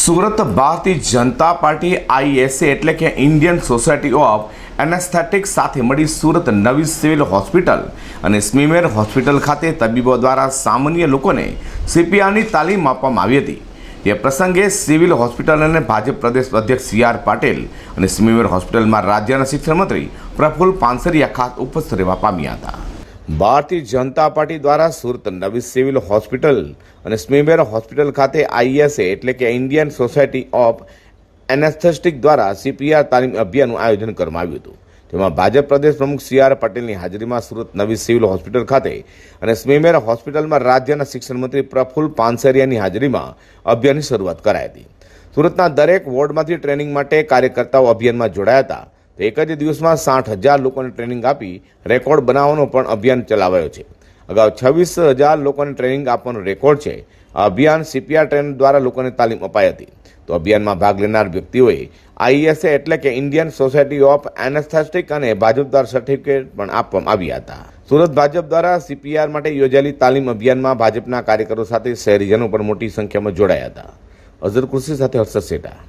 Surat Bharatiya Janata party ISA એટલે કે Indian society of anaesthetic સાથે મળી સુરત નવી સિવિલ હોસ્પિટલ અને સ્મીમેર હોસ્પિટલ ખાતે તબીબો દ્વારા સામાન્ય લોકોને સીપીઆરની તાલીમ આપવામાં આવી હતી. એ પ્રસંગે સિવિલ હોસ્પિટલ અને ભાજપ પ્રદેશ અધ્યક્ષ સી આર પાટીલ અને સ્મીમેર હોસ્પિટલમાં રાજ્યના શિક્ષણ મંત્રી પ્રફુલ્લ પાનસરિયા ખાસ ઉપસ્થિત રહેવા પામ્યા હતા. ભારતીય જનતા પાર્ટી દ્વારા સુરત નવી સિવિલ હોસ્પિટલ અને સ્મીમેર હોસ્પિટલ ખાતે આઈએસએ એટલે કે ઇન્ડિયન સોસાયટી ઓફ એનેસ્થેસ્ટિક દ્વારા સીપીઆર તાલીમ અભિયાનનું આયોજન કરવામાં આવ્યું હતું. તેમાં ભાજપ પ્રદેશ પ્રમુખ સી આર પટેલની હાજરીમાં સુરત નવી સિવિલ હોસ્પિટલ ખાતે અને સ્મીમેર હોસ્પિટલમાં રાજ્યના શિક્ષણ મંત્રી પ્રફુલ્લ પાનસરિયાની હાજરીમાં અભિયાનની શરૂઆત કરાઈ હતી. સુરતના દરેક વોર્ડમાંથી ટ્રેનિંગ માટે કાર્યકર્તાઓ અભિયાનમાં જોડાયા હતા. એક જ દિવસમાં સાઠ હજાર લોકોને ટ્રેનિંગ આપી રેકોર્ડ બનાવવાનો પણ અભિયાન ચલાવાયો છે. અગાઉ છવ્વીસ હજાર લોકોને ટ્રેનિંગ આપવાનો રેકોર્ડ છે. આ અભિયાન સીપીઆર ટ્રેન દ્વારા લોકોને તાલીમ અપાઈ હતી. તો અભિયાનમાં ભાગ લેનાર વ્યક્તિઓએ આઈએસએ એટલે કે ઇન્ડિયન સોસાયટી ઓફ એનેસ્થેસ્ટિક અને ભાજપ દ્વારા સર્ટિફિકેટ પણ આપવામાં આવ્યા હતા. સુરત ભાજપ દ્વારા સીપીઆર માટે યોજાયેલી તાલીમ અભિયાનમાં ભાજપના કાર્યકરો સાથે શહેરીજનો પણ મોટી સંખ્યામાં જોડાયા હતા. અઝર કૃષિ સાથે હર્ષદ સેટા.